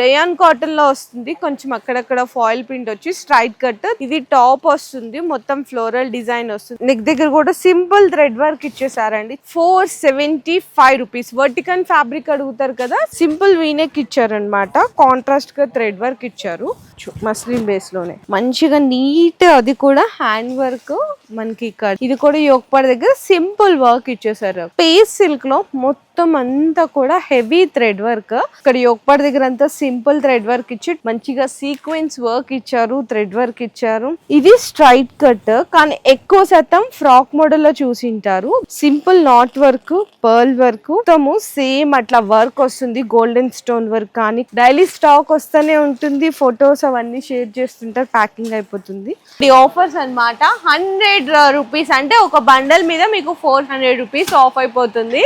Rayon కాటన్లో వస్తుంది. కొంచెం అక్కడక్కడ ఫాయిల్ ప్రింట్ వచ్చి స్ట్రైట్ కట్ ఇది టాప్ వస్తుంది. మొత్తం ఫ్లోరల్ డిజైన్ వస్తుంది. నెక్ దగ్గర కూడా సింపుల్ థ్రెడ్ వర్క్ ఇచ్చేసారండి. ఫోర్ సెవెంటీ ఫైవ్ రూపీస్ వర్టికన్ ఫ్యాబ్రిక్ అడుగుతారు కదా సింపుల్ వీనెక్ ఇచ్చారనమాట కాంట్రాస్ట్గా థ్రెడ్ వర్క్ ఇచ్చారు. మస్లిన్ బేస్లోనే. మంచిగా నీట్ అది కూడా హ్యాండ్ వర్క్ మనకి ఇక్కడ. ఇది కూడా యోగపాడ దగ్గర సింపుల్ వర్క్ ఇచ్చేసారు. పేస్ సిల్క్లో మొత్తం మొత్తం అంతా కూడా హెవీ థ్రెడ్ వర్క్. ఇక్కడ యోగపాడ దగ్గర అంతా సింపుల్ థ్రెడ్ వర్క్ ఇచ్చి మంచిగా సీక్వెన్స్ వర్క్ ఇచ్చారు థ్రెడ్ వర్క్ ఇచ్చారు. ఇది స్ట్రైట్ కట్ కానీ ఎక్కువ శాతం ఫ్రాక్ మోడల్లో చూసింటారు. Simple knot work pearl work. మొత్తము సేమ్ అట్లా వర్క్ వస్తుంది గోల్డెన్ స్టోన్ వర్క్ కానీ. డైలీ స్టాక్ వస్తూనే ఉంటుంది ఫొటోస్ అవన్నీ షేర్ చేస్తుంటారు ప్యాకింగ్ అయిపోతుంది. ఈ ఆఫర్స్ అన్నమాట హండ్రెడ్ రూపీస్ అంటే ఒక బండల్ మీద మీకు ఫోర్ హండ్రెడ్ రూపీస్ ఆఫ్ అయిపోతుంది.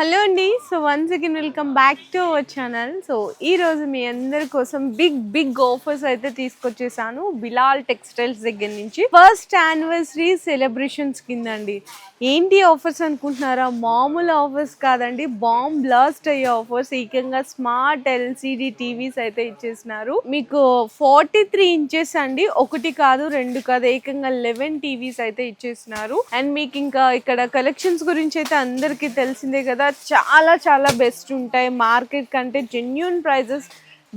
హలో అండి. So once again welcome back to our channel so ఈ రోజు మీ అందరి కోసం బిగ్ బిగ్ ఆఫర్స్ అయితే తీసుకొచ్చేసాను. బిలాల్ టెక్స్టైల్స్ దగ్గర నుంచి. ఫస్ట్ యానివర్సరీ సెలబ్రేషన్స్ కింద అండి ఏంటి ఆఫర్స్ అనుకుంటున్నారా? మామూలు ఆఫర్స్ కాదండి. బాంబ్ బ్లాస్ట్ అయ్యే ఆఫర్స్ ఏకంగా స్మార్ట్ ఎల్సిడి టీవీస్ అయితే ఇచ్చేసినారు. మీకు ఫార్టీ త్రీ ఇంచెస్ అండి. ఒకటి కాదు రెండు కాదు ఏకంగా లెవెన్ టీవీస్ అయితే ఇచ్చేసినారు. అండ్ మీకు ఇంకా ఇక్కడ కలెక్షన్స్ గురించి అయితే అందరికీ తెలిసిందే కదా. చాలా చాలా బెస్ట్ ఉంటాయి. మార్కెట్ కంటే జెన్యున్ ప్రైజెస్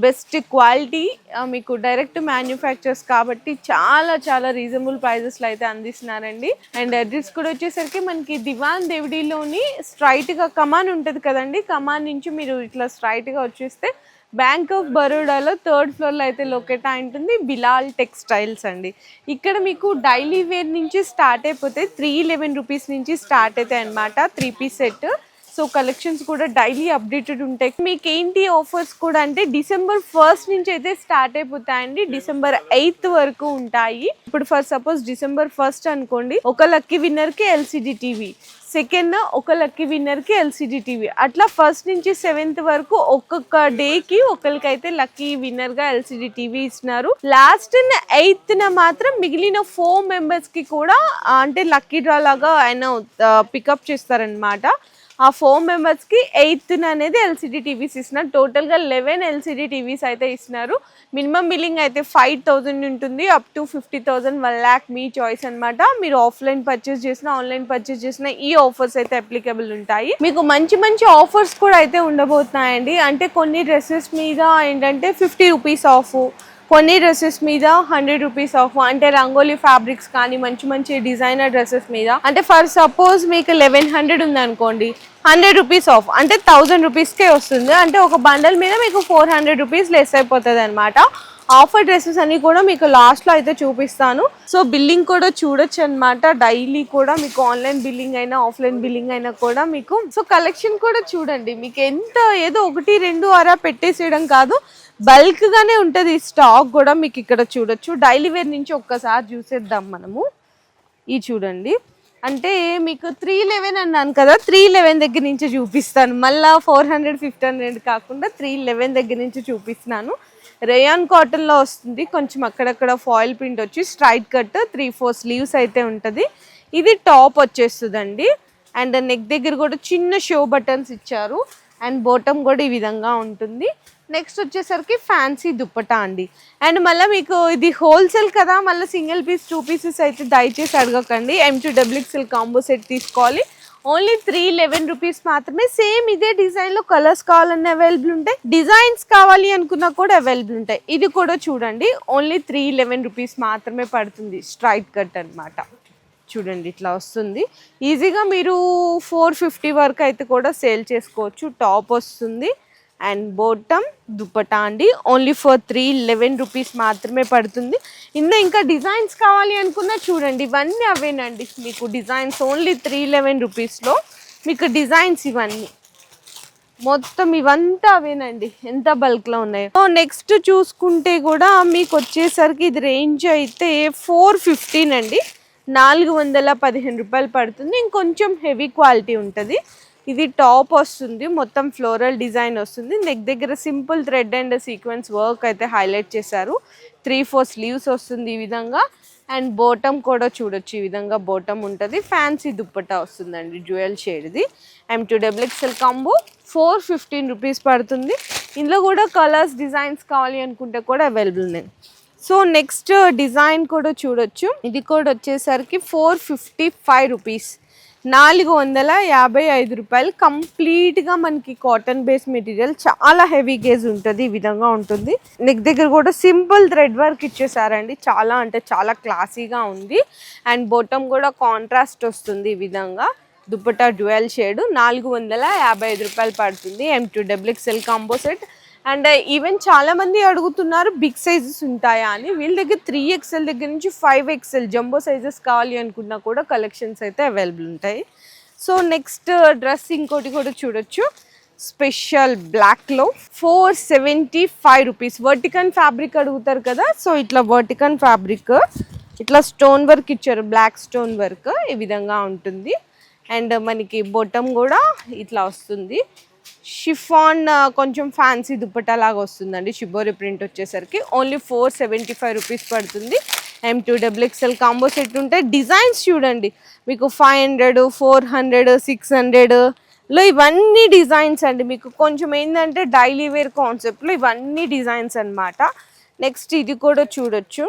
బెస్ట్ క్వాలిటీ మీకు డైరెక్ట్ మ్యానుఫ్యాక్చర్స్ కాబట్టి చాలా చాలా రీజనబుల్ ప్రైజెస్లో అయితే అందిస్తున్నారండి. అండ్ అడ్రస్ కూడా వచ్చేసరికి మనకి దివాన్ దేవిడిలోని స్ట్రైట్గా కమాన్ ఉంటుంది కదండి. కమాన్ నుంచి మీరు ఇట్లా స్ట్రైట్గా వచ్చేస్తే బ్యాంక్ ఆఫ్ బరోడాలో థర్డ్ ఫ్లోర్లో అయితే లొకేట్ అయి ఉంటుంది. బిలాల్ టెక్స్టైల్స్ అండి. ఇక్కడ మీకు డైలీ వేర్ నుంచి స్టార్ట్ అయిపోతే త్రీ లెవెన్ రూపీస్ నుంచి స్టార్ట్ అవుతాయి అనమాట three piece set so collections కూడా డైలీ అప్డేటెడ్ ఉంటాయి. మీకు ఏంటి ఆఫర్స్ కూడా అంటే డిసెంబర్ ఫస్ట్ నుంచి అయితే స్టార్ట్ అయిపోతాయండి. డిసెంబర్ ఎయిత్ వరకు ఉంటాయి. ఇప్పుడు ఫర్ సపోజ్ డిసెంబర్ ఫస్ట్ అనుకోండి ఒక లక్కీ విన్నర్కి ఎల్సిడి టీవీ సెకండ్ ఒక లక్కీ విన్నర్కి ఎల్సీడీ ఎల్సిడి టీవీ అట్లా ఫస్ట్ నుంచి సెవెంత్ వరకు ఒక్కొక్క డేకి ఒకరికైతే లక్కీ విన్నర్గా ఎల్సిడి టీవీ ఇస్తున్నారు. లాస్ట్ ఎయిత్ మాత్రం మిగిలిన ఫోర్ మెంబర్స్కి కూడా అంటే లక్కీ డ్రా లాగా ఆయన పికప్ చేస్తారనమాట ఆ ఫోర్ మెంబర్స్కి ఎయిత్ అనేది ఎల్సిడి టీవీస్ ఇస్తున్నారు. టోటల్గా లెవెన్ ఎల్సిడి టీవీస్ అయితే ఇస్తున్నారు. మినిమం బిల్లింగ్ అయితే ఫైవ్ థౌసండ్ ఉంటుంది. Up to fifty thousand one lakh me choice అన్నమాట. మీరు ఆఫ్లైన్ పర్చేస్ చేసిన ఆన్లైన్ పర్చేస్ చేసిన ఈ ఆఫర్స్ అయితే అప్లికబుల్ ఉంటాయి. మీకు మంచి మంచి ఆఫర్స్ కూడా అయితే ఉండబోతున్నాయండి. అంటే కొన్ని డ్రెస్సెస్ మీద ఏంటంటే ఫిఫ్టీ రూపీస్ ఆఫ్ కొన్ని డ్రెస్సెస్ మీద హండ్రెడ్ రూపీస్ ఆఫ్ అంటే రంగోలీ ఫ్యాబ్రిక్స్ కానీ మంచి మంచి డిజైనర్ డ్రెస్సెస్ మీద. అంటే ఫర్ సపోజ్ మీకు లెవెన్ హండ్రెడ్ ఉందనుకోండి హండ్రెడ్ రూపీస్ ఆఫ్ అంటే థౌజండ్ రూపీస్కే వస్తుంది. అంటే ఒక బండల్ మీద మీకు ఫోర్ హండ్రెడ్ రూపీస్ లెస్ అయిపోతుంది అనమాట ఆఫర్ డ్రెస్సెస్ అన్ని కూడా మీకు లాస్ట్లో అయితే చూపిస్తాను. సో బిల్లింగ్ కూడా చూడొచ్చు అనమాట డైలీ కూడా మీకు ఆన్లైన్ బిల్లింగ్ అయినా ఆఫ్లైన్ బిల్లింగ్ అయినా కూడా మీకు. సో కలెక్షన్ కూడా చూడండి. మీకు ఎంత ఏదో ఒకటి రెండు అరా పెట్టేసేయడం కాదు. బల్క్ గానే ఉంటది స్టాక్ కూడా మీకు ఇక్కడ చూడొచ్చు. డైలీ వేర్ నుంచి ఒక్కసారి చూసేద్దాం మనము. ఈ చూడండి. అంటే మీకు త్రీ లెవెన్ అన్నాను కదా త్రీ లెవెన్ దగ్గర నుంచి చూపిస్తాను. మళ్ళా ఫోర్ హండ్రెడ్ ఫిఫ్టీ హండ్రెడ్ కాకుండా త్రీ లెవెన్ దగ్గర నుంచి చూపిస్తున్నాను. రేయాన్ కాటన్లో వస్తుంది. కొంచెం అక్కడక్కడ ఫాయిల్ ప్రింట్ వచ్చి straight cut three four sleeves అయితే ఉంటుంది. ఇది టాప్ వచ్చేస్తుందండి. అండ్ నెక్ దగ్గర కూడా చిన్న షో బటన్స్ ఇచ్చారు. అండ్ బాటమ్ కూడా ఈ విధంగా ఉంటుంది. నెక్స్ట్ వచ్చేసరికి ఫ్యాన్సీ దుప్పటా అండి. అండ్ మళ్ళీ మీకు ఇది హోల్సేల్ కదా మళ్ళీ సింగిల్ పీస్ టూ పీసెస్ అయితే దయచేసి అడగకండి. M to double XL combo set తీసుకోవాలి. ఓన్లీ త్రీ లెవెన్ రూపీస్ మాత్రమే. సేమ్ ఇదే డిజైన్లో కలర్స్ కావాలన్నా అవైలబుల్ ఉంటాయి. డిజైన్స్ కావాలి అనుకున్నా కూడా అవైలబుల్ ఉంటాయి. ఇది కూడా చూడండి. ఓన్లీ త్రీ లెవెన్ రూపీస్ మాత్రమే పడుతుంది. స్ట్రైట్ కట్ అన్నమాట. చూడండి ఇట్లా వస్తుంది. ఈజీగా మీరు ఫోర్ ఫిఫ్టీ వరకు అయితే కూడా సేల్ చేసుకోవచ్చు. టాప్ వస్తుంది. అండ్ బోటమ్ దుప్పటా అండి. Only for three eleven rupees మాత్రమే పడుతుంది. ఇందులో ఇంకా డిజైన్స్ కావాలి అనుకున్నా చూడండి ఇవన్నీ అవేనండి. మీకు డిజైన్స్ ఓన్లీ త్రీ లెవెన్ రూపీస్లో మీకు డిజైన్స్ ఇవన్నీ. మొత్తం ఇవంతా అవేనండి. ఎంత బల్క్లో ఉన్నాయి. సో నెక్స్ట్ చూసుకుంటే కూడా మీకు వచ్చేసరికి ఇది రేంజ్ అయితే ఫోర్ ఫిఫ్టీన్ అండి. నాలుగు వందల పదిహేను రూపాయలు పడుతుంది. ఇంకొంచెం హెవీ క్వాలిటీ ఉంటుంది. ఇది టాప్ వస్తుంది మొత్తం ఫ్లోరల్ డిజైన్ వస్తుంది. నెక్ దగ్గర simple thread and sequence work అయితే హైలైట్ చేశారు. త్రీ ఫోర్ స్లీవ్స్ వస్తుంది ఈ విధంగా. అండ్ బోటమ్ కూడా చూడొచ్చు ఈ విధంగా బోటమ్ ఉంటుంది. ఫ్యాన్సీ దుప్పట్టా వస్తుందండి jewel షేడ్ది. And to double XL combo four fifteen rupees పడుతుంది. ఇందులో కూడా కలర్స్ డిజైన్స్ కావాలి అనుకుంటే కూడా అవైలబుల్ ఉన్నాయి. సో నెక్స్ట్ డిజైన్ కూడా చూడొచ్చు. ఇది కూడా వచ్చేసరికి ఫోర్ ఫిఫ్టీ ఫైవ్ రూపీస్ నాలుగు వందల యాభై ఐదు రూపాయలు. కంప్లీట్గా మనకి కాటన్ బేస్ మెటీరియల్ చాలా హెవీ గేజ్ ఉంటుంది ఈ విధంగా ఉంటుంది. నెక్ దగ్గర కూడా సింపుల్ థ్రెడ్ వర్క్ ఇచ్చేసారండి. చాలా అంటే చాలా క్లాసీగా ఉంది. అండ్ బొటమ్ కూడా కాంట్రాస్ట్ వస్తుంది ఈ విధంగా. దుప్పట డ్యువెల్ షేడ్ నాలుగు వందల యాభై ఐదు రూపాయలు పడుతుంది. M to double XL combo set and even చాలామంది అడుగుతున్నారు బిగ్ సైజెస్ ఉంటాయా అని. వీళ్ళ దగ్గర త్రీ ఎక్స్ఎల్ దగ్గర నుంచి ఫైవ్ ఎక్స్ఎల్ జంబో సైజెస్ కావాలి అనుకున్నా కూడా కలెక్షన్స్ అయితే అవైలబుల్ ఉంటాయి. సో నెక్స్ట్ డ్రెస్ ఇంకోటి కూడా చూడొచ్చు. స్పెషల్ బ్లాక్లో ఫోర్ సెవెంటీ ఫైవ్ రూపీస్. వర్టికన్ ఫ్యాబ్రిక్ అడుగుతారు కదా సో ఇట్లా వర్టికన్ ఫ్యాబ్రిక్ ఇట్లా స్టోన్ వర్క్ ఇచ్చారు బ్లాక్ స్టోన్ వర్క్ ఈ విధంగా ఉంటుంది. అండ్ మనకి బొటం కూడా ఇట్లా వస్తుంది. షిఫాన్ కొంచెం ఫ్యాన్సీ దుప్పటా లాగా వస్తుందండి. షిబోరి ప్రింట్ వచ్చేసరికి only four seventy five rupees పడుతుంది M to double XL combo set ఉంటాయి డిజైన్స్ చూడండి. మీకు five hundred four hundred six హండ్రెడ్లో ఇవన్నీ డిజైన్స్ అండి. మీకు కొంచెం ఏంటంటే డైలీ వేర్ కాన్సెప్ట్లో ఇవన్నీ డిజైన్స్ అన్నమాట. నెక్స్ట్ ఇది కూడా చూడొచ్చు.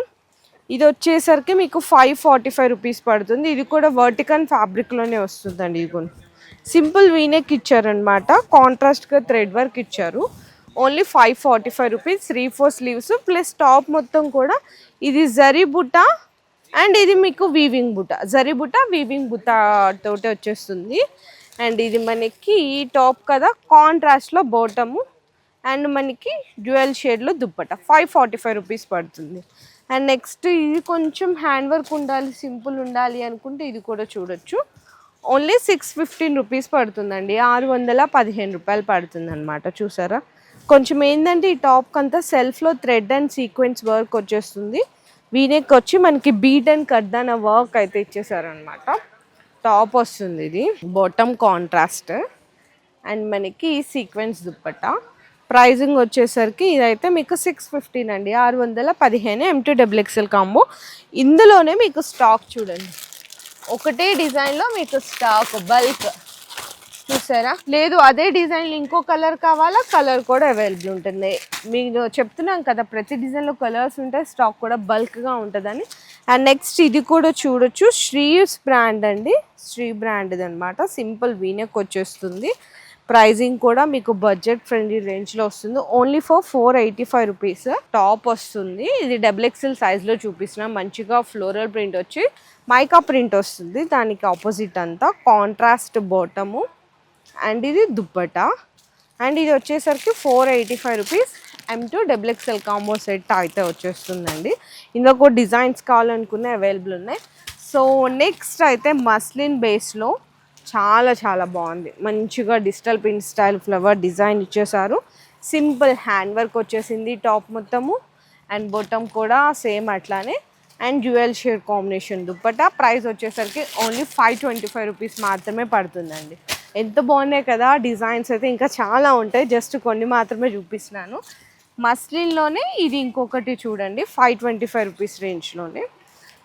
ఇది వచ్చేసరికి మీకు ఫైవ్ ఫార్టీ ఫైవ్ రూపీస్ పడుతుంది. ఇది కూడా వర్టికన్ ఫ్యాబ్రిక్లోనే వస్తుందండి. ఇది కొన్ని సింపుల్ వీనెక్ ఇచ్చారనమాట కాంట్రాస్ట్గా థ్రెడ్ వర్క్ ఇచ్చారు. Only five forty five rupees three four sleeves. Plus top మొత్తం కూడా ఇది జరీ బుట్ట అండ్ ఇది మీకు వీవింగ్ బుట్ట జరీ బుట్ట వీవింగ్ బుట్ట తోటి వచ్చేస్తుంది. అండ్ ఇది మనకి ఈ టాప్ కదా కాంట్రాస్ట్లో బోటము అండ్ మనకి డ్యూయల్ షేడ్లో dupatta. Five forty five rupees పడుతుంది. అండ్ నెక్స్ట్ ఇది కొంచెం హ్యాండ్ వర్క్ ఉండాలి సింపుల్ ఉండాలి అనుకుంటే ఇది కూడా చూడొచ్చు. ఓన్లీ సిక్స్ ఫిఫ్టీన్ రూపీస్ పడుతుందండి. ఆరు వందల పదిహేను రూపాయలు పడుతుంది అనమాట చూసారా? కొంచెం ఏంటంటే ఈ టాప్కి అంతా సెల్ఫ్లో థ్రెడ్ అండ్ సీక్వెన్స్ వర్క్ వచ్చేస్తుంది. వీనెక్ వచ్చి మనకి బీట్ అండ్ కట్ వర్క్ అయితే ఇచ్చేసారనమాట టాప్ వస్తుంది ఇది. Bottom contrast. అండ్ మనకి సీక్వెన్స్ దుప్పట ప్రైజింగ్ వచ్చేసరికి ఇదైతే మీకు సిక్స్ ఫిఫ్టీన్ అండి. ఆరు వందల పదిహేను ఎంటూ డబుల్ ఎక్స్ఎల్ కాంబో ఇందులోనే మీకు స్టాక్ చూడండి. ఒకటే డిజైన్లో మీకు స్టాక్ బల్క్ చూసారా? లేదు అదే డిజైన్ ఇంకో కలర్ కావాలా? కలర్ కూడా అవైలబుల్ ఉంటుంది. మీకు చెప్తున్నాం కదా ప్రతి డిజైన్లో కలర్స్ ఉంటాయి స్టాక్ కూడా బల్క్గా ఉంటుందని. అండ్ నెక్స్ట్ ఇది కూడా చూడొచ్చు. శ్రీస్ బ్రాండ్ అండి. శ్రీ బ్రాండ్ది అనమాట సింపుల్ వీనెక్ వచ్చేస్తుంది. ప్రైజింగ్ కూడా మీకు బడ్జెట్ ఫ్రెండ్లీ రేంజ్లో వస్తుంది. Only for four eighty five rupees top వస్తుంది. ఇది డబుల్ ఎక్స్ఎల్ సైజ్లో చూపిస్తున్నా. మంచిగా ఫ్లోరల్ ప్రింట్ వచ్చి మైకా ప్రింట్ వస్తుంది. దానికి ఆపోజిట్ అంతా కాంట్రాస్ట్ బాటము. అండ్ ఇది దుప్పట. అండ్ ఇది వచ్చేసరికి four eighty five rupees. M to double XL combo set అయితే వచ్చేస్తుందండి. ఇందులో కూడా డిజైన్స్ కావాలనుకునే అవైలబుల్ ఉన్నాయి. సో నెక్స్ట్ అయితే మస్లిన్ బేస్లో చాలా చాలా బాగుంది. మంచిగా digital print style flower design ఇచ్చేసారు సింపుల్ హ్యాండ్ వర్క్ వచ్చేసింది టాప్ మొత్తము అండ్ బొటమ్ కూడా సేమ్ అట్లానే. And jewel shade combination dupatta. Price వచ్చేసరికి only five twenty five rupees మాత్రమే పడుతుందండి. ఎంత బాగున్నాయి కదా డిజైన్స్ అయితే ఇంకా చాలా ఉంటాయి. జస్ట్ కొన్ని మాత్రమే చూపిస్తున్నాను. మస్లిన్లోనే ఇది ఇంకొకటి చూడండి ఫైవ్ ట్వంటీ ఫైవ్ రూపీస్ రేంజ్లోనే.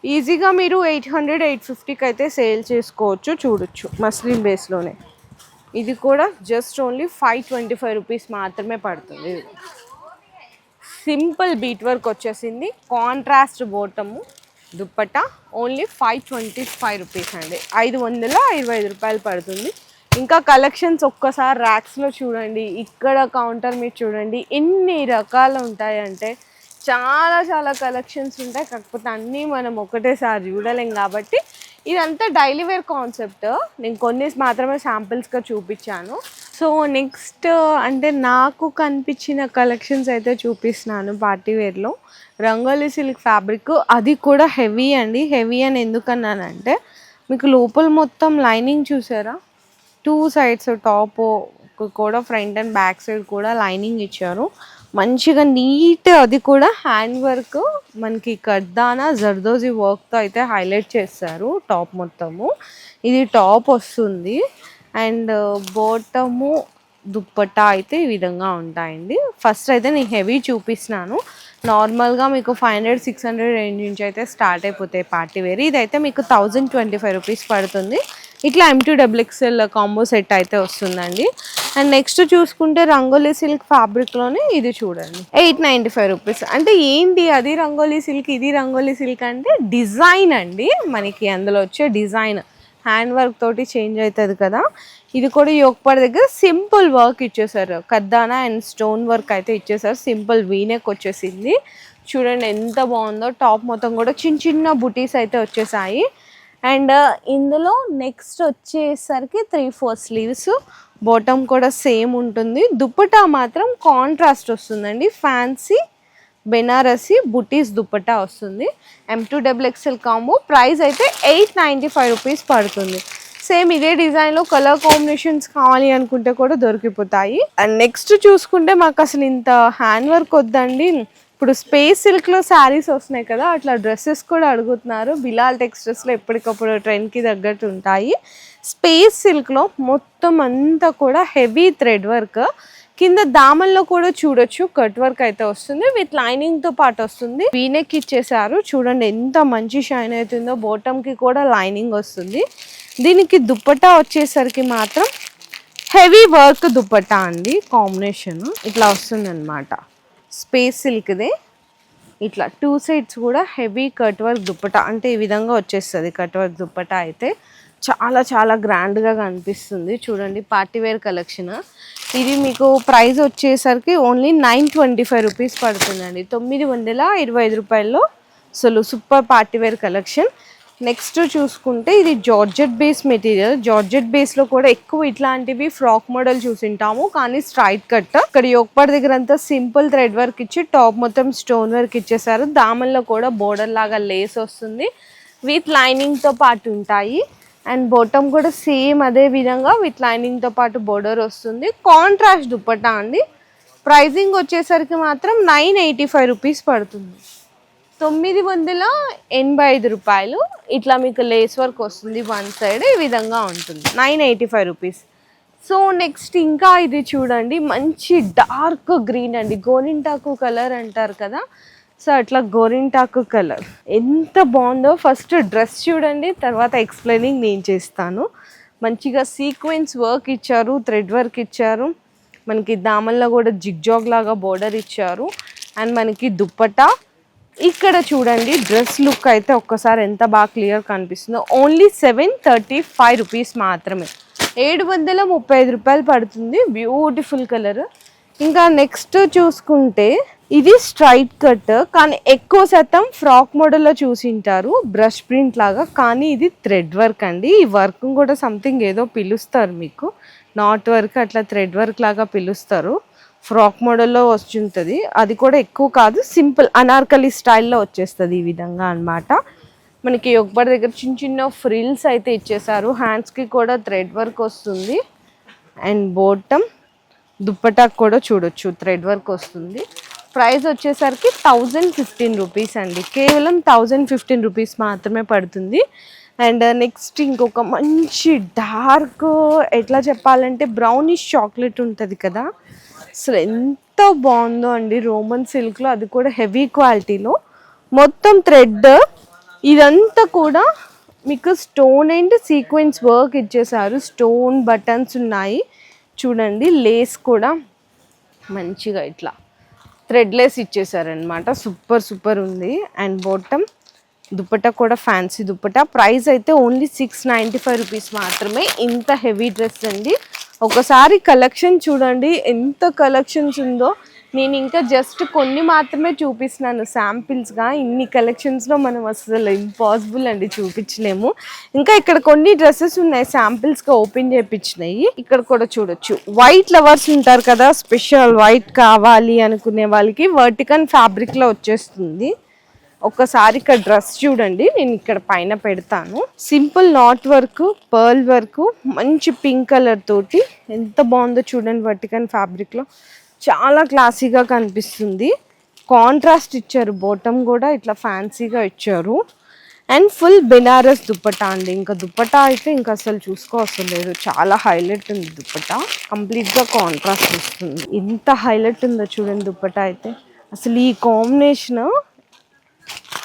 ఈజీగా మీరు ఎయిట్ హండ్రెడ్ ఎయిట్ ఫిఫ్టీకి అయితే సేల్ చేసుకోవచ్చు చూడొచ్చు మస్లిన్ బేస్లోనే. ఇది కూడా just only five twenty five rupees మాత్రమే పడుతుంది. సింపుల్ బీట్ వర్క్ వచ్చేసింది. Contrast bottom dupatta only five twenty five rupees అండి. ఐదు వందల ఇరవై ఐదు రూపాయలు పడుతుంది. ఇంకా కలెక్షన్స్ ఒక్కసారి ర్యాక్స్లో చూడండి. ఇక్కడ కౌంటర్ మీద చూడండి. ఎన్ని రకాలు ఉంటాయంటే చాలా చాలా కలెక్షన్స్ ఉంటాయి. కాకపోతే అన్నీ మనం ఒకటేసారి చూడలేం కాబట్టి ఇదంతా డైలీ వేర్ కాన్సెప్ట్ నేను కొన్ని మాత్రమే శాంపిల్స్గా చూపించాను. సో నెక్స్ట్ అంటే నాకు కనిపించిన కలెక్షన్స్ అయితే చూపిస్తున్నాను పార్టీ వేర్లో రంగోలీ సిల్క్ ఫ్యాబ్రిక్ అది కూడా హెవీ అండి. హెవీ అని ఎందుకన్నానంటే మీకు లోపల మొత్తం లైనింగ్ చూసారా? టూ సైడ్స్ టాప్ కూడా ఫ్రంట్ అండ్ బ్యాక్ సైడ్ కూడా లైనింగ్ ఇచ్చారు. మంచిగా నీట్ అది కూడా హ్యాండ్ వర్క్ మనకి కర్దానా జర్దోజీ వర్క్తో అయితే హైలైట్ చేస్తారు టాప్ మొత్తము. ఇది టాప్ వస్తుంది. అండ్ బోటము దుప్పట్టా అయితే ఈ విధంగా ఉంటాయండి. ఫస్ట్ అయితే నేను హెవీ చూపిస్తున్నాను. నార్మల్గా మీకు five hundred six hundred range నుంచి అయితే స్టార్ట్ అయిపోతాయి పార్టీ వేర్. ఇదైతే మీకు థౌజండ్ ట్వంటీ ఫైవ్ రూపీస్ పడుతుంది. ఇట్లా M to double XL combo set అయితే వస్తుందండి. అండ్ నెక్స్ట్ చూసుకుంటే రంగోలీ సిల్క్ ఫ్యాబ్రిక్లోనే ఇది చూడండి. ఎయిట్ నైంటీ ఫైవ్ రూపీస్ అంటే ఏంటి అది రంగోలీ సిల్క్ ఇది రంగోలీ సిల్క్ అంటే డిజైన్ అండి. మనకి అందులో వచ్చే డిజైన్ హ్యాండ్ వర్క్ తోటి చేంజ్ అవుతుంది కదా. ఇది కూడా యోగపడ దగ్గర సింపుల్ వర్క్ ఇచ్చేసారు. కద్దానా అండ్ స్టోన్ వర్క్ అయితే ఇచ్చేసారు. సింపుల్ వీనెక్ వచ్చేసింది. చూడండి ఎంత బాగుందో. టాప్ మొత్తం కూడా చిన్న చిన్న బుటీస్ అయితే వచ్చేసాయి. అండ్ ఇందులో నెక్స్ట్ వచ్చేసరికి త్రీ ఫోర్ స్లీవ్స్ బాటమ్ కూడా సేమ్ ఉంటుంది. దుప్పటా మాత్రం కాంట్రాస్ట్ వస్తుందండి. ఫ్యాన్సీ బెనారసి బుటీస్ దుప్పటా వస్తుంది. M to double XL combo price అయితే ఎయిట్ నైంటీ ఫైవ్ రూపీస్ పడుతుంది. సేమ్ ఇదే డిజైన్లో కలర్ కాంబినేషన్స్ కావాలి అనుకుంటే కూడా దొరికిపోతాయి. అండ్ నెక్స్ట్ చూసుకుంటే మాకు అసలు ఇంత హ్యాండ్ వర్క్ వద్దండి. ఇప్పుడు స్పేస్ సిల్క్లో శారీస్ వస్తున్నాయి కదా అట్లా డ్రెస్సెస్ కూడా అడుగుతున్నారు. బిలాల్ టెక్స్టైల్స్లో ఎప్పటికప్పుడు ట్రెండ్కి తగ్గట్టు ఉంటాయి. స్పేస్ సిల్క్లో మొత్తం అంతా కూడా హెవీ థ్రెడ్ వర్క్ కింద దామల్లో కూడా చూడొచ్చు కట్ వర్క్ అయితే వస్తుంది. విత్ లైనింగ్తో పాటు వస్తుంది. వీనెక్ ఇచ్చేసారు చూడండి ఎంత మంచి షైన్ అవుతుందో. బాటమ్కి కూడా లైనింగ్ వస్తుంది. దీనికి దుప్పటా వచ్చేసరికి మాత్రం హెవీ వర్క్ దుప్పటా అండి. కాంబినేషన్ ఇట్లా వస్తుంది అనమాట స్పేస్ సిల్క్దే. ఇట్లా టూ సైడ్స్ కూడా హెవీ కట్ వర్క్ దుప్పటా అంటే ఈ విధంగా వచ్చేస్తుంది కట్ వర్క్ దుప్పటా అయితే. చాలా చాలా గ్రాండ్గా కనిపిస్తుంది. చూడండి పార్టీవేర్ కలెక్షన్. ఇది మీకు ప్రైస్ వచ్చేసరికి only nine twenty five rupees పడుతుందండి. తొమ్మిది వందల ఇరవై ఐదు రూపాయల్లో. అసలు సూపర్ పార్టీవేర్ కలెక్షన్. నెక్స్ట్ చూసుకుంటే ఇది జార్జెట్ బేస్ మెటీరియల్. జార్జెట్ బేస్లో కూడా ఎక్కువ ఇట్లాంటివి ఫ్రాక్ మోడల్ చూసింటాము. కానీ స్ట్రైట్ కట్. ఇక్కడ యోగపాడు దగ్గర అంతా సింపుల్ థ్రెడ్ వర్క్ ఇచ్చి టాప్ మొత్తం స్టోన్ వర్క్ ఇచ్చేసారు దామన్లో కూడా బోర్డర్ లాగా లేస్ వస్తుంది. విత్ లైనింగ్తో పాటు ఉంటాయి. అండ్ బాటమ్ కూడా సేమ్ అదే విధంగా విత్ లైనింగ్తో పాటు బోర్డర్ వస్తుంది. కాంట్రాస్ట్ దుప్పట్టా అండి. ప్రైజింగ్ వచ్చేసరికి మాత్రం నైన్ ఎయిటీ ఫైవ్ రూపీస్ పడుతుంది. తొమ్మిది వందల ఎనభై ఐదు రూపాయలు. ఇట్లా మీకు లేస్ వర్క్ వస్తుంది వన్ సైడ్ ఈ విధంగా ఉంటుంది. Nine eighty five rupees. So next ఇంకా ఇది చూడండి మంచి డార్క్ గ్రీన్ అండి. గోరింటాకు కలర్ అంటారు కదా. సో అట్లా గోరింటాకు కలర్. ఎంత బాగుందో ఫస్ట్ డ్రెస్ చూడండి తర్వాత ఎక్స్ప్లెయినింగ్ నేను చేస్తాను. మంచిగా సీక్వెన్స్ వర్క్ ఇచ్చారు థ్రెడ్ వర్క్ ఇచ్చారు. మనకి దామల్లో కూడా జిగ్జాగ్ లాగా బోర్డర్ ఇచ్చారు. అండ్ మనకి దుప్పటా ఇక్కడ చూడండి డ్రెస్ లుక్ అయితే ఒక్కసారి ఎంత బాగా క్లియర్ కనిపిస్తుందో. Only seven thirty five rupees మాత్రమే. ఏడు వందల ముప్పై ఐదు రూపాయలు పడుతుంది. Beautiful colour. ఇంకా నెక్స్ట్ చూసుకుంటే ఇది స్ట్రైట్ కట్ కానీ ఎక్కువ శాతం ఫ్రాక్ మోడల్లో చూసింటారు. బ్రష్ ప్రింట్ లాగా కానీ ఇది థ్రెడ్ వర్క్ అండి. ఈ వర్క్ కూడా సంథింగ్ ఏదో పిలుస్తారు మీకు. నాట్ వర్క్ అట్లా థ్రెడ్ వర్క్ లాగా పిలుస్తారు. ఫ్రాక్ మోడల్లో వస్తుంటుంది. అది కూడా ఎక్కువ కాదు సింపుల్ అనార్కలి స్టైల్లో వచ్చేస్తుంది ఈ విధంగా అన్నమాట. మనకి ఒకటి దగ్గర చిన్న చిన్న ఫ్రిల్స్ అయితే ఇచ్చేసారు హ్యాండ్స్కి కూడా థ్రెడ్ వర్క్ వస్తుంది. అండ్ బోటమ్ దుప్పటాకు కూడా చూడొచ్చు థ్రెడ్ వర్క్ వస్తుంది. ప్రైస్ వచ్చేసరికి థౌజండ్ ఫిఫ్టీన్ రూపీస్ అండి. కేవలం థౌజండ్ ఫిఫ్టీన్ రూపీస్ మాత్రమే పడుతుంది. అండ్ నెక్స్ట్ ఇంకొక మంచి డార్క్ ఎట్లా చెప్పాలంటే బ్రౌనిష్ చాక్లెట్ ఉంటుంది కదా. అసలు ఎంత బాగుందో అండి రోమన్ సిల్క్లో. అది కూడా హెవీ క్వాలిటీలో. మొత్తం థ్రెడ్. ఇదంతా కూడా మీకు స్టోన్ అండ్ సీక్వెన్స్ వర్క్ ఇచ్చేసారు. స్టోన్ బటన్స్ ఉన్నాయి. చూడండి లేస్ కూడా మంచిగా ఇట్లా థ్రెడ్ లేస్ ఇచ్చేసారనమాట సూపర్ సూపర్ ఉంది. అండ్ బాటమ్ దుప్పట కూడా ఫ్యాన్సీ దుప్పట. ప్రైస్ అయితే only six ninety five rupees మాత్రమే. ఇంత హెవీ డ్రెస్ అండి. ఒకసారి కలెక్షన్ చూడండి ఎంత కలెక్షన్స్ ఉందో. నేను ఇంకా జస్ట్ కొన్ని మాత్రమే చూపిస్తున్నాను శాంపిల్స్గా ఇన్ని కలెక్షన్స్లో మనం అసలు ఇంపాసిబుల్ అండి చూపించలేము. ఇంకా ఇక్కడ కొన్ని డ్రెస్సెస్ ఉన్నాయి శాంపిల్స్గా ఓపెన్ చేయించినాయి ఇక్కడ కూడా చూడొచ్చు. వైట్ లవర్స్ ఉంటారు కదా స్పెషల్ వైట్ కావాలి అనుకునే వాళ్ళకి వర్టికన్ ఫ్యాబ్రిక్లో వచ్చేస్తుంది. ఒక్కసారి ఇక్కడ డ్రెస్ చూడండి నేను ఇక్కడ పైన పెడతాను. Simple knot work purl work మంచి పింక్ కలర్ తోటి. ఎంత బాగుందో చూడండి వర్టికన్ ఫ్యాబ్రిక్లో చాలా క్లాసీగా కనిపిస్తుంది. కాంట్రాస్ట్ ఇచ్చారు బాటమ్ కూడా ఇట్లా ఫ్యాన్సీగా ఇచ్చారు. అండ్ ఫుల్ బెనారస్ దుప్పటా అండి. ఇంకా దుప్పటా అయితే ఇంకా అసలు చూసుకోవసం లేదు. చాలా హైలైట్ ఉంది దుప్పటా. కంప్లీట్గా కాంట్రాస్ట్ వస్తుంది. ఇంత హైలైట్ ఉందో చూడండి దుప్పటా అయితే. అసలు ఈ కాంబినేషన్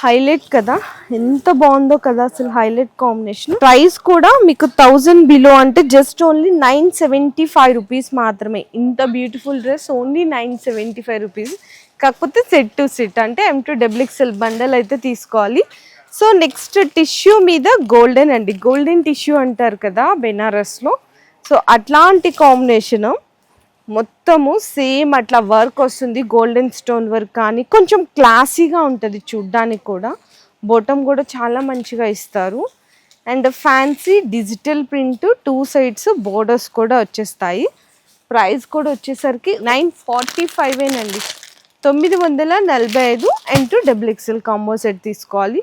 హైలైట్ కదా? ఎంత బాగుందో కదా అసలు హైలైట్ కాంబినేషన్. ప్రైస్ కూడా మీకు థౌజండ్ బిలో అంటే just only nine seventy five rupees మాత్రమే. ఇంత beautiful dress only nine seventy five rupees. కాకపోతే సెట్ టు సెట్ అంటే M to double XL bundle అయితే తీసుకోవాలి. సో నెక్స్ట్ టిష్యూ మీద గోల్డెన్ అండి. గోల్డెన్ టిష్యూ అంటారు కదా బెనారస్లో. సో అట్లాంటి కాంబినేషన్ మొత్తము సేమ్ అట్లా వర్క్ వస్తుంది గోల్డెన్ స్టోన్ వర్క్ కానీ కొంచెం క్లాసీగా ఉంటుంది చూడ్డానికి కూడా. బొటం కూడా చాలా మంచిగా ఇస్తారు. And fancy digital print two sides borders కూడా వచ్చేస్తాయి. ప్రైస్ కూడా వచ్చేసరికి నైన్ ఫార్టీ ఫైవేనండి తొమ్మిది వందల నలభై ఐదు and to double XL combo set తీసుకోవాలి.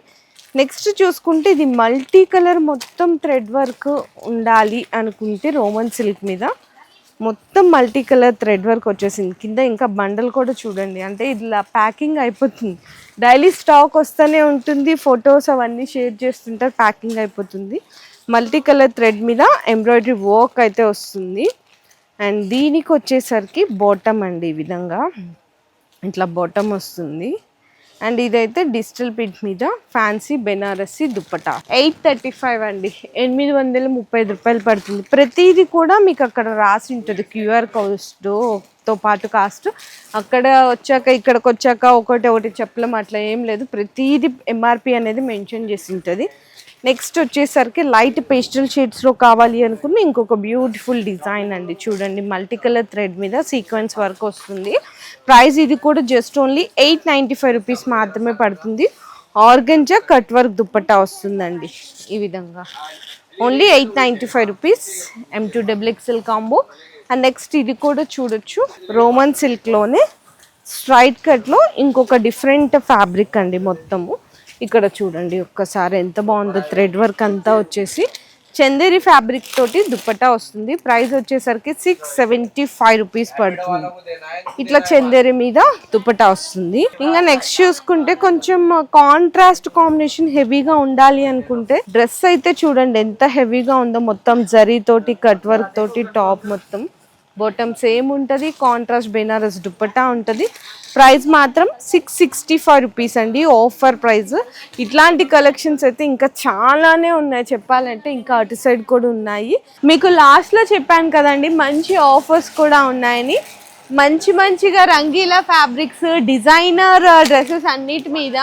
నెక్స్ట్ చూసుకుంటే ఇది మల్టీ కలర్ మొత్తం థ్రెడ్ వర్క్ ఉండాలి అనుకుంటే రోమన్ సిల్క్ మీద. మొత్తం మల్టీ కలర్ థ్రెడ్ వర్క్ వచ్చేసింది. కింద ఇంకా బండల్ కూడా చూడండి. అంటే ఇట్లా ప్యాకింగ్ అయిపోతుంది. డైలీ స్టాక్ వస్తూనే ఉంటుంది. ఫొటోస్ అవన్నీ షేర్ చేస్తుంటారు ప్యాకింగ్ అయిపోతుంది. మల్టీ కలర్ థ్రెడ్ మీద ఎంబ్రాయిడరీ వర్క్ అయితే వస్తుంది. అండ్ దీనికి వచ్చేసరికి బాటమ్ అండి ఈ విధంగా. ఇట్లా బాటమ్ వస్తుంది. అండ్ ఇదైతే డిజిటల్ ప్రింట్ మీద fancy Banarasi dupatta. Eight thirty five అండి. ఎనిమిది వందల ముప్పై ఐదు రూపాయలు పడుతుంది. ప్రతిదీ కూడా మీకు అక్కడ రాసి ఉంటుంది. క్యూఆర్ కోడ్తో పాటు కాస్ట్. అక్కడ వచ్చాక ఇక్కడికి వచ్చాక ఒకటి ఒకటి చెప్పలేం అట్లా ఏం లేదు. ప్రతిదీ ఎంఆర్పి అనేది మెన్షన్ చేసి ఉంటుంది. నెక్స్ట్ వచ్చేసరికి లైట్ పేస్టల్ షేడ్స్లో కావాలి అనుకున్న ఇంకొక బ్యూటిఫుల్ డిజైన్ అండి. చూడండి మల్టీ కలర్ థ్రెడ్ మీద సీక్వెన్స్ వర్క్ వస్తుంది. ప్రైస్ ఇది కూడా just only eight ninety five rupees మాత్రమే పడుతుంది. ఆర్గంజా కట్ వర్క్ దుప్పట్టా వస్తుందండి ఈ విధంగా. Only eight ninety five rupees M to double XL combo and next ఇది కూడా చూడొచ్చు రోమన్ సిల్క్లోనే స్ట్రైట్ కట్లో ఇంకొక డిఫరెంట్ ఫ్యాబ్రిక్ అండి మొత్తము. ఇక్కడ చూడండి ఒక్కసారి ఎంత బాగుందో థ్రెడ్ వర్క్ అంతా వచ్చేసి. చందేరి ఫ్యాబ్రిక్ తోటి దుప్పటా వస్తుంది. ప్రైస్ వచ్చేసరికి సిక్స్ సెవెంటీ ఫైవ్ రూపీస్ పడుతుంది. ఇట్లా చందేరి మీద దుప్పటా వస్తుంది. ఇంకా నెక్స్ట్ చూసుకుంటే కొంచెం కాంట్రాస్ట్ కాంబినేషన్ హెవీగా ఉండాలి అనుకుంటే డ్రెస్ అయితే చూడండి ఎంత హెవీగా ఉందో మొత్తం జరీ తోటి కట్ వర్క్ తోటి టాప్ మొత్తం. బొటమ్ సేమ్ ఉంటుంది కాంట్రాస్ట్ బెనారస్ దుప్పట్టా ఉంటుంది. ప్రైస్ మాత్రం సిక్స్ సిక్స్టీ ఫైవ్ రూపీస్ అండి ఆఫర్ ప్రైస్ ఇట్లాంటి కలెక్షన్స్ అయితే ఇంకా చాలానే ఉన్నాయి చెప్పాలంటే ఇంకా అటు సైడ్ కూడా ఉన్నాయి. మీకు లాస్ట్లో చెప్పాను కదండి మంచి ఆఫర్స్ కూడా ఉన్నాయని. మంచి మంచిగా రంగీలా ఫ్యాబ్రిక్స్ డిజైనర్ డ్రెస్సెస్ అన్నిటి మీద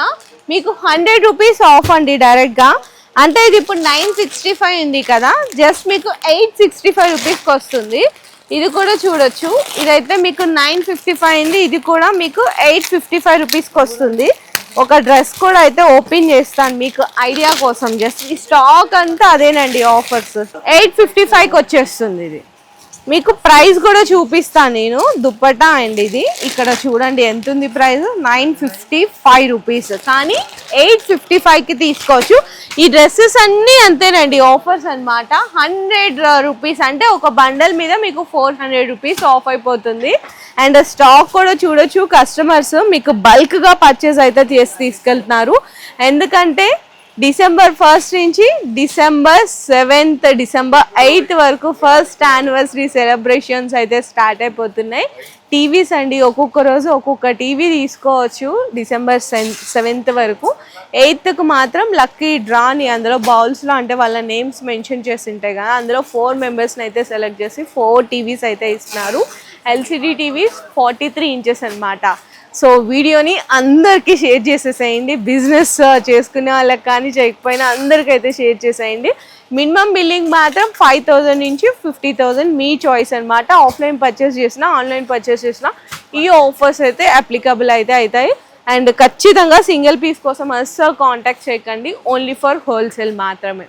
మీకు హండ్రెడ్ రూపీస్ ఆఫ్ అండి డైరెక్ట్గా అంటే ఇది ఇప్పుడు నైన్ సిక్స్టీ ఫైవ్ ఉంది కదా జస్ట్ మీకు ఎయిట్ సిక్స్టీ ఫైవ్ రూపీస్కి వస్తుంది. ఇది కూడా చూడొచ్చు. ఇదైతే మీకు నైన్ ఫిఫ్టీ ఫైవ్ ఉంది. ఇది కూడా మీకు ఎయిట్ ఫిఫ్టీ ఫైవ్ రూపీస్కి వస్తుంది. ఒక డ్రెస్ కూడా అయితే ఓపెన్ చేస్తాను మీకు ఐడియా కోసం. జస్ట్ ఈ స్టాక్ అంతా అదేనండి ఆఫర్స్. ఎయిట్ ఫిఫ్టీ ఫైవ్కి వచ్చేస్తుంది ఇది. మీకు ప్రైస్ కూడా చూపిస్తాను నేను. దుప్పటా అండి ఇది. ఇక్కడ చూడండి ఎంత ఉంది price? Nine fifty five rupees. కానీ ఎయిట్ ఫిఫ్టీ ఫైవ్కి తీసుకోవచ్చు. ఈ డ్రెస్సెస్ అన్నీ అంతేనండి. ఆఫర్స్ అన్నమాట. హండ్రెడ్ రూపీస్ అంటే ఒక బండల్ మీద మీకు ఫోర్ హండ్రెడ్ రూపీస్ ఆఫ్ అయిపోతుంది. అండ్ స్టాక్ కూడా చూడొచ్చు. కస్టమర్స్ మీకు బల్క్గా పర్చేస్ అయితే చేసి తీసుకెళ్తున్నారు. ఎందుకంటే డిసెంబర్ ఫస్ట్ నుంచి డిసెంబర్ సెవెంత్ డిసెంబర్ ఎయిత్ వరకు ఫస్ట్ యానివర్సరీ సెలబ్రేషన్స్ అయితే స్టార్ట్ అయిపోతున్నాయి. టీవీస్ అండి ఒక్కొక్క రోజు ఒక్కొక్క టీవీ తీసుకోవచ్చు డిసెంబర్ సెవెంత్ వరకు. ఎయిత్కు మాత్రం లక్కీ డ్రాని అందులో బౌల్స్లో అంటే వాళ్ళ నేమ్స్ మెన్షన్ చేసి ఉంటాయి కదా అందులో ఫోర్ మెంబర్స్ని అయితే సెలెక్ట్ చేసి ఫోర్ టీవీస్ అయితే ఇస్తున్నారు. LCD TVs forty three inches అనమాట సో వీడియోని అందరికీ షేర్ చేసేసేయండి. బిజినెస్ చేసుకునే వాళ్ళకి కానీ చేయకపోయినా అందరికైతే షేర్ చేసేయండి. మినిమం బిల్లింగ్ మాత్రం ఫైవ్ థౌజండ్ నుంచి ఫిఫ్టీ థౌజండ్ మీ చాయిస్ అనమాట ఆఫ్లైన్ పర్చేస్ చేసినా ఆన్లైన్ పర్చేస్ చేసినా ఈ ఆఫర్స్ అయితే అప్లికబుల్ అయితే అవుతాయి అండ్ ఖచ్చితంగా సింగిల్ పీస్ కోసం అస్సలు కాంటాక్ట్ చేయకండి. ఓన్లీ ఫర్ హోల్సేల్ మాత్రమే.